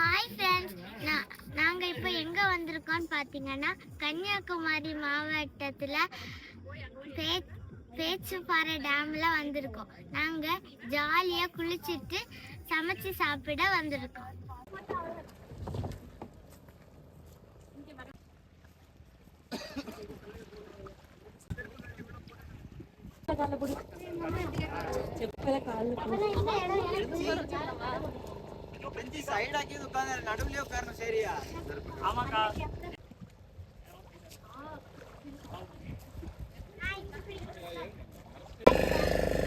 Hi friends நான் நாங்கள் இப்போ எங்கே வந்திருக்கோம்னு பார்த்தீங்கன்னா கன்னியாகுமரி மாவட்டத்தில் பே பேச்சுப்பாறை டேமில் வந்திருக்கோம். நாங்கள் ஜாலியாக குளிச்சுட்டு சமைச்சு சாப்பிட வந்திருக்கோம். பெஞ்சி சைடாக்கி உட்காந்து நடுவுலயே உட்காரணும் சரியா? ஆமாக்கா.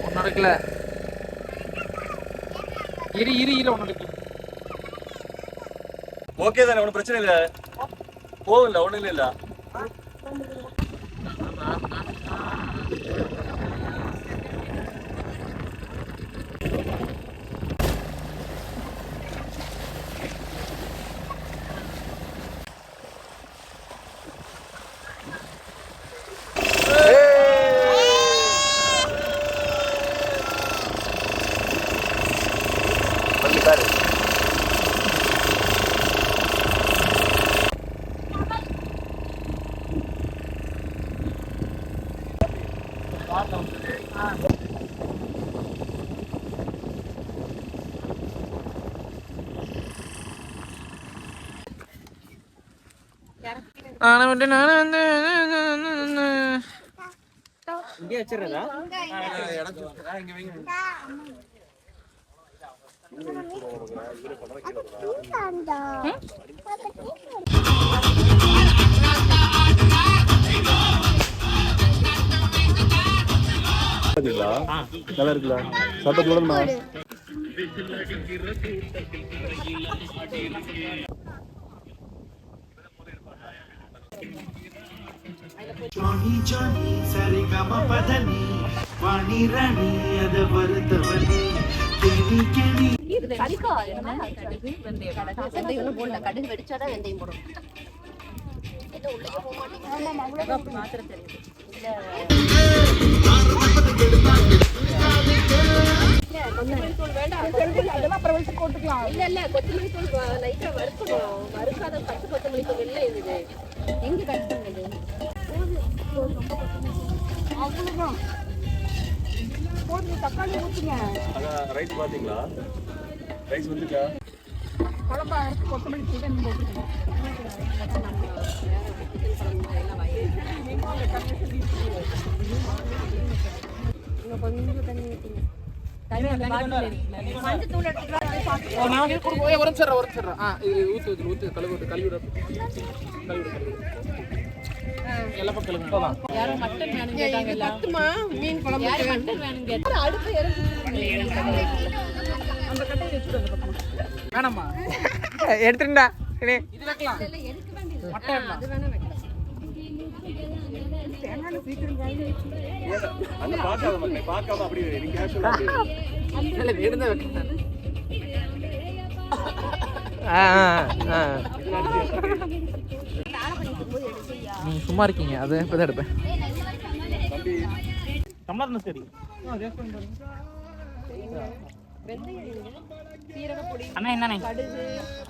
ஒன்றும் நடக்கல. இரு இரு இரு ஒன்றும் நடக்கல. ஓகே தானே ஒன்றும் பிரச்சனை இல்லை. போகல ஒன்றும் இல்லை. ആണ് വേണ്ടി ഇന്ത്യ വെച്ചിരുന്നതാ ഇവര് நல்லா இருக்குல்ல? சட்டத்து விடணுமா ஜானி சரி கம பதனி வாணி ராணி அத வருத்தவனி. கேணி கேணி கடிக்கா கடுகு வெந்தயம் போடல போடும் இல்ல இல்ல கொத்தமல்லி தூள் லைட்டா வறுக்கணும் வறுக்காத பச்சை கொத்தமல்லி தூள் வெளில இருந்தது எங்க கட் பண்ணது அதான் ரைஸ் பாத்தீங்களா ரைஸ் வந்துச்சா ஒரு நாளைக்கு கொடுப்போம் ஏய், ஒரு நிமிஷம் ஒரு நிமிஷம் ஆ இது ஊத்து ஊத்து ஊத்து கழுவு ஊத்து கழுவி விடு கழுவி விடு மட்டன் பத்துமா? மீன் குழம்பு மட்டன் வேணும் எடுத்துட்டா இது வைக்கலாம். மட்டை வேணாம். அந்த பார்க்காத மக்களே பார்க்காம அப்படி நீங்க கேஷுவலா இல்ல நீங்க சும்மா இருக்கீங்க அது இப்பதான் எடுப்பேன் தம்பி சரி அண்ணா என்னண்ணே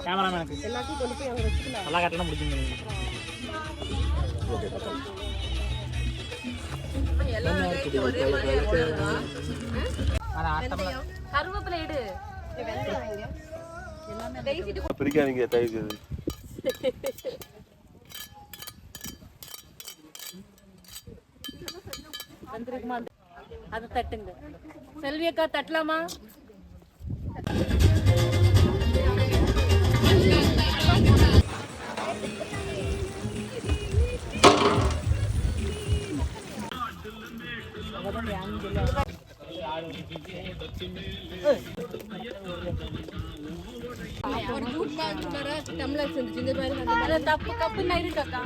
கேமராமேனுக்கு எல்லாத்தையும் கொண்டு போய் வச்சுக்கலாம் நல்லா கட்டலாம் முடிச்சுங்க கருவேப்பிலை எடு பிரிக்காதீங்க தயவு செய்து. வந்திருக்குமா அது தட்டுங்க. செல்வி அக்கா தட்டலாமா? டம்ளர் செஞ்சு இந்த மாதிரி தப்பு கப்பு இருக்கா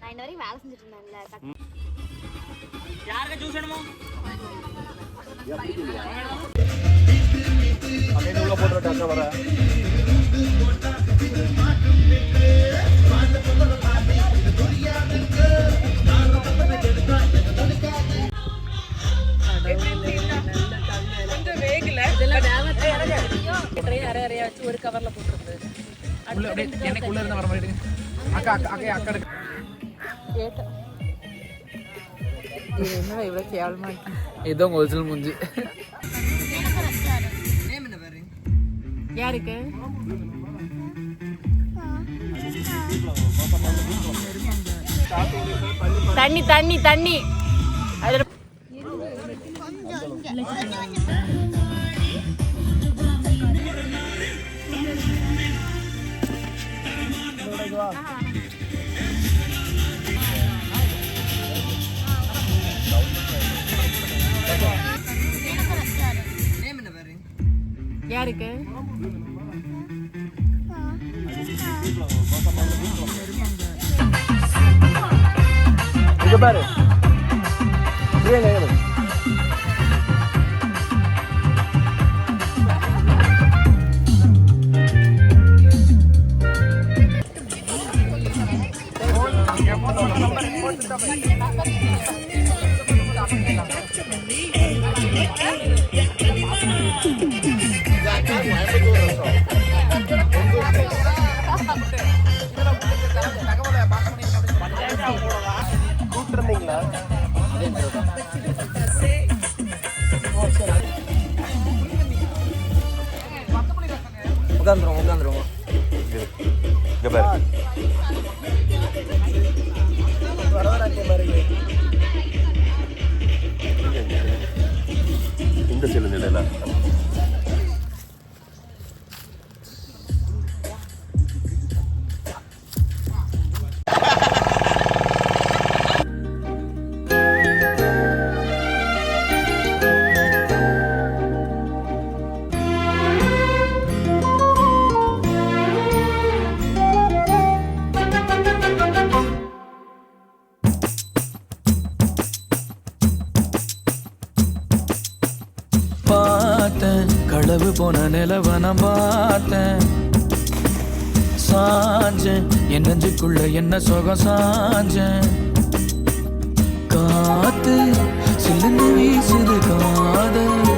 நான் இன்ன வரைக்கும் வேலை செஞ்சுட்டு இருந்தேன்ல யாருக்கு ஜூஸ் வேணுமோ அப்படியே உள்ள போட்டு வர நிறைய வச்சு ஒரு கவர்ல போட்டுருது உள்ள அப்படியே எனக்கு உள்ள இருந்து வர மாதிரி எடுங்க. அக்கா அக்கா அக்கா அக்கா. என்ன இவ்வளவு கேவலமா இருக்கு. இதோ உங்க ஒரிஜினல் யாருக்கு? தண்ணி தண்ணி தண்ணி. யாருக்கு இங்க பாரு ஏங்க ஏங்க Okay. பார்த்தேன். களவு போன நிலவ நான் பார்த்தேன். சாஞ்சேன். என் நெஞ்சுக்குள்ள என்ன சுகம் சாஞ்சேன். காத்து சிலுந்து வீசுது காதல்.